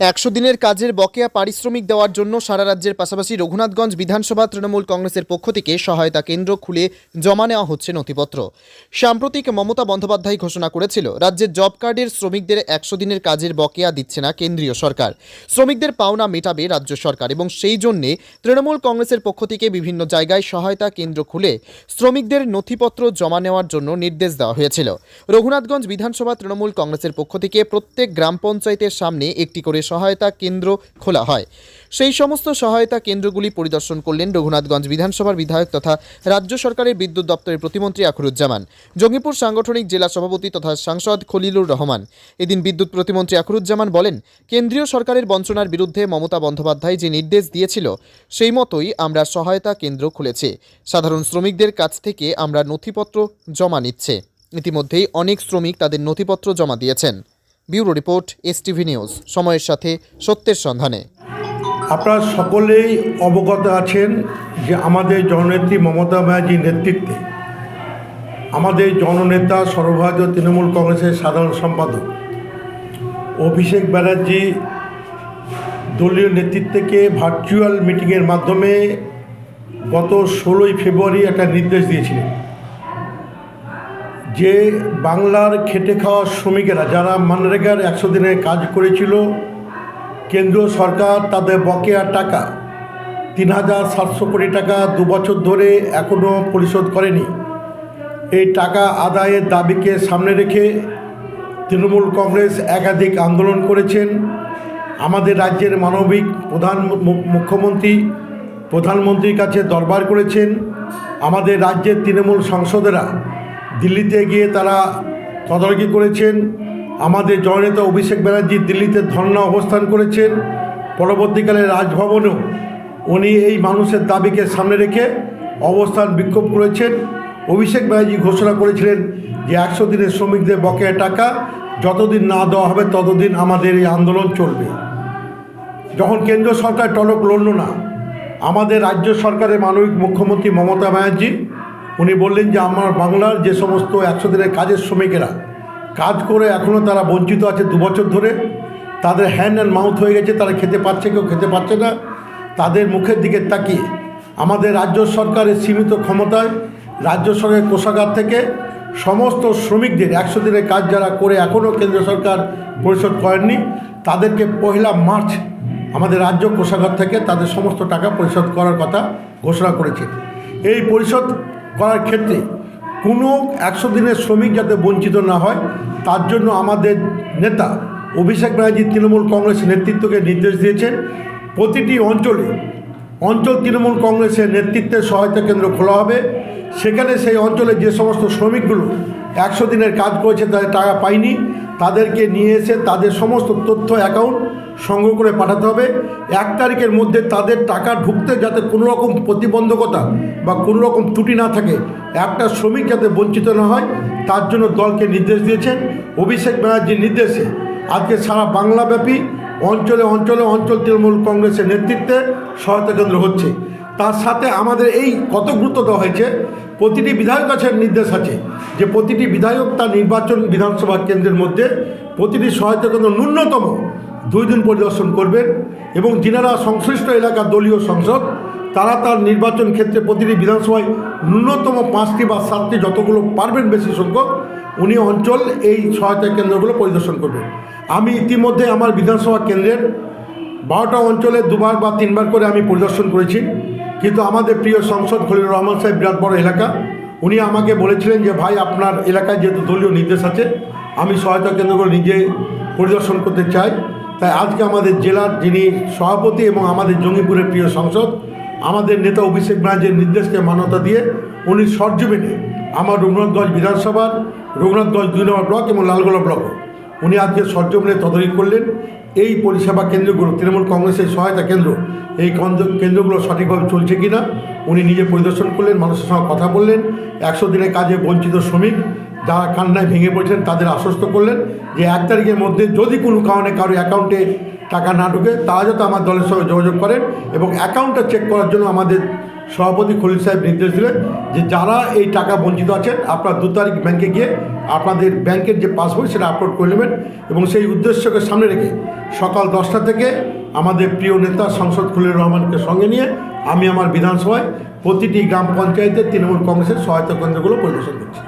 একশো দিনের কাজের বকেয়া পারিশ্রমিক দেওয়ার জন্য সারা রাজ্যের পাশাপাশি রঘুনাথগঞ্জ বিধানসভা তৃণমূল কংগ্রেসের পক্ষ থেকে সহায়তা কেন্দ্র খুলে জমা নেওয়া হচ্ছে নথিপত্র। সাম্প্রতিক মমতা বন্দ্যোপাধ্যায় ঘোষণা করেছিল, রাজ্যের জব কার্ডের শ্রমিকদের একশো দিনের কাজের বকেয়া দিচ্ছে না কেন্দ্রীয় সরকার। শ্রমিকদের পাওনা মেটাবে রাজ্য সরকার এবং সেই জন্যে তৃণমূল কংগ্রেসের পক্ষ থেকে বিভিন্ন জায়গায় সহায়তা কেন্দ্র খুলে শ্রমিকদের নথিপত্র জমা নেওয়ার জন্য নির্দেশ দেওয়া হয়েছিল। রঘুনাথগঞ্জ বিধানসভা তৃণমূল কংগ্রেসের পক্ষ থেকে প্রত্যেক গ্রাম পঞ্চায়েতের সামনে একটি করে সহায়তা কেন্দ্র খোলা হয়। সেই সমস্ত সহায়তা কেন্দ্রগুলি পরিদর্শন করলেন রঘুনাথগঞ্জ বিধানসভার বিধায়ক তথা রাজ্য সরকারের বিদ্যুৎ দপ্তরের প্রতিমন্ত্রী আখরুজ্জামান, জঙ্গিপুর সাংগঠনিক জেলা সভাপতি তথা সাংসদ খলিলুর রহমান। এদিন বিদ্যুৎ প্রতিমন্ত্রী আখরুজ্জামান বলেন, কেন্দ্রীয় সরকারের বঞ্চনার বিরুদ্ধে মমতা বন্দ্যোপাধ্যায় যে নির্দেশ দিয়েছিল, সেই মতোই আমরা সহায়তা কেন্দ্র খুলেছি। সাধারণ শ্রমিকদের কাছ থেকে আমরা নথিপত্র জমা নিচ্ছে। ইতিমধ্যেই অনেক শ্রমিক তাদের নথিপত্র জমা দিয়েছেন। Bureau report, STV news. সময়ের সাথে সত্যের সন্ধানে। আপনারা সকলেই অবগত আছেন যে আমাদের জননেত্রী মমতা ব্যানার্জির নেতৃত্বে আমাদের জননেতা সর্বভারতীয় তৃণমূল কংগ্রেসের সাধারণ সম্পাদক অভিষেক ব্যানার্জি দলীয় নেতৃত্বকে ভার্চুয়াল মিটিংয়ের মাধ্যমে গত ষোলোই ফেব্রুয়ারি একটা নির্দেশ দিয়েছিলেন। যে বাংলার খেটে খাওয়া শ্রমিকেরা, যারা মানরেগার একশো দিনে কাজ করেছিল, কেন্দ্রীয় সরকার তাদের বকেয়া টাকা তিন হাজার সাতশো কোটি টাকা দু বছর ধরে এখনও পরিশোধ করেনি। এই টাকা আদায়ের দাবিকে সামনে রেখে তৃণমূল কংগ্রেস একাধিক আন্দোলন করেছেন। আমাদের রাজ্যের মানবিক প্রধান মুখ্যমন্ত্রী, প্রধানমন্ত্রীর কাছে দরবার করেছেন। আমাদের রাজ্যের তৃণমূল সংসদেরা দিল্লিতে গিয়ে তারা তদারকি করেছেন। আমাদের জননেতা অভিষেক ব্যানার্জি দিল্লিতে ধর্ণা অবস্থান করেছেন। পরবর্তীকালে রাজভবনেও উনি এই মানুষের দাবিকে সামনে রেখে অবস্থান বিক্ষোভ করেছেন। অভিষেক ব্যানার্জি ঘোষণা করেছিলেন যে একশো দিনের শ্রমিকদের বকেয়া টাকা যতদিন না দেওয়া হবে ততদিন আমাদের এই আন্দোলন চলবে। যখন কেন্দ্র সরকার টনক লড়ল না, আমাদের রাজ্য সরকারের মানবিক মুখ্যমন্ত্রী মমতা ব্যানার্জি উনি বললেন যে আমার বাংলার যে সমস্ত একশো দিনের কাজের শ্রমিকেরা, কাজ করে এখনও তারা বঞ্চিত আছে দু বছর ধরে, তাদের হ্যান্ড অ্যান্ড মাউথ হয়ে গেছে, তারা খেতে পাচ্ছে কেউ খেতে পাচ্ছে না, তাদের মুখের দিকে তাকিয়ে। আমাদের রাজ্য সরকারের সীমিত ক্ষমতায়, রাজ্য সরকারের কোষাগার থেকে সমস্ত শ্রমিকদের একশো দিনের কাজ যারা করে এখনও কেন্দ্র সরকার পরিশোধ করেননি, তাদেরকে পয়লা মার্চ আমাদের রাজ্য কোষাগার থেকে তাদের সমস্ত টাকা পরিশোধ করার কথা ঘোষণা করেছে। এই পরিশোধ করার ক্ষেত্রে কোনো একশো দিনের শ্রমিক যাতে বঞ্চিত না হয়, তার জন্য আমাদের নেতা অভিষেক ব্যানার্জি তৃণমূল কংগ্রেস নেতৃত্বকে নির্দেশ দিয়েছেন, প্রতিটি অঞ্চলে, অঞ্চল তৃণমূল কংগ্রেসের নেতৃত্বে সহায়তা কেন্দ্র খোলা হবে। সেখানে সেই অঞ্চলে যে সমস্ত শ্রমিকগুলো একশো দিনের কাজ করেছে, তাদের টাকা পায়নি। তাদেরকে নিয়ে এসে তাদের সমস্ত তথ্য অ্যাকাউন্ট সংগ্রহ করে পাঠাতে হবে। এক তারিখের মধ্যে তাদের টাকা ঢুকতে যাতে কোনো রকম প্রতিবন্ধকতা বা কোনো রকম ত্রুটি না থাকে, একটা শ্রমিক যাতে বঞ্চিত না হয়, তার জন্য দলকে নির্দেশ দিয়েছেন। অভিষেক ব্যানার্জির নির্দেশে আজকে সারা বাংলাব্যাপী অঞ্চলে অঞ্চলে অঞ্চল তৃণমূল কংগ্রেসের নেতৃত্বে সহায়তা কেন্দ্র হচ্ছে। তার সাথে আমাদের এই কত গুরুত্ব দেওয়া হয়েছে প্রতিটি বিধায়ক কাছে নির্দেশ আছে যে প্রতিটি বিধায়ক তার নির্বাচন বিধানসভা কেন্দ্রের মধ্যে প্রতিটি সহায়তা কেন্দ্র ন্যূনতম দুই দিন পরিদর্শন করবেন এবং যিনারা সংশ্লিষ্ট এলাকার দলীয় সংসদ, তারা তার নির্বাচন ক্ষেত্রে প্রতিটি বিধানসভায় ন্যূনতম পাঁচটি বা সাতটি যতগুলো পারবেন বেশি সংখ্যক, উনি অঞ্চল এই সহায়তা কেন্দ্রগুলো পরিদর্শন করবেন। আমি ইতিমধ্যে আমার বিধানসভা কেন্দ্রের বারোটা অঞ্চলে দুবার বা তিনবার করে আমি পরিদর্শন করেছি। কিন্তু আমাদের প্রিয় সংসদ খলিল রহমান সাহেব বিরাট বড় এলাকা। উনি আমাকে বলেছিলেন যে, ভাই, আপনার এলাকায় যেহেতু দলীয় নির্দেশ আছে, আমি সহায়তা কেন্দ্রগুলো নিজে পরিদর্শন করতে চাই। তাই আজকে আমাদের জেলার যিনি সভাপতি এবং আমাদের জঙ্গিপুরের প্রিয় সংসদ, আমাদের নেতা অভিষেক ব্যানার্জির নির্দেশকে মান্যতা দিয়ে উনি সরজমিনে আমার রঘুনাথগঞ্জ বিধানসভার, রঘুনাথগঞ্জ দুই নম্বর ব্লক এবং লালগোলা ব্লক, উনি আজকে সরজমিনে তদারকি করলেন। এই পরিষেবা কেন্দ্রগুলো, তৃণমূল কংগ্রেসের সহায়তা কেন্দ্র, এই কেন্দ্রগুলো সঠিকভাবে চলছে কি না উনি নিজে পরিদর্শন করলেন, মানুষের সঙ্গে কথা বললেন, একশো দিনের কাজে বঞ্চিত শ্রমিক যারা কান্নায় ভেঙে পড়েছেন তাদের আশ্বস্ত করলেন যে এক তারিখের মধ্যে যদি কোনো কারণে কারও অ্যাকাউন্টে টাকা না ঢুকে, তারা যাতে আমার দলের সঙ্গে যোগাযোগ করেন এবং অ্যাকাউন্টটা চেক করার জন্য আমাদের সভাপতি খলিল সাহেব নির্দেশ দিলেন যে যারা এই টাকা বঞ্চিত আছেন, আপনার দু তারিখ ব্যাংকে গিয়ে আপনাদের ব্যাংকের যে পাসবই সেটা আপলোড করে নেবেন এবং সেই উদ্দেশ্যকে সামনে রেখে সকাল দশটা থেকে আমাদের প্রিয় নেতা সংসদ খলিল রহমানকে সঙ্গে নিয়ে আমি আমার বিধানসভায় প্রতিটি গ্রাম পঞ্চায়েতে তৃণমূল কংগ্রেসের সহায়তা কেন্দ্রগুলো পরিদর্শন করছি।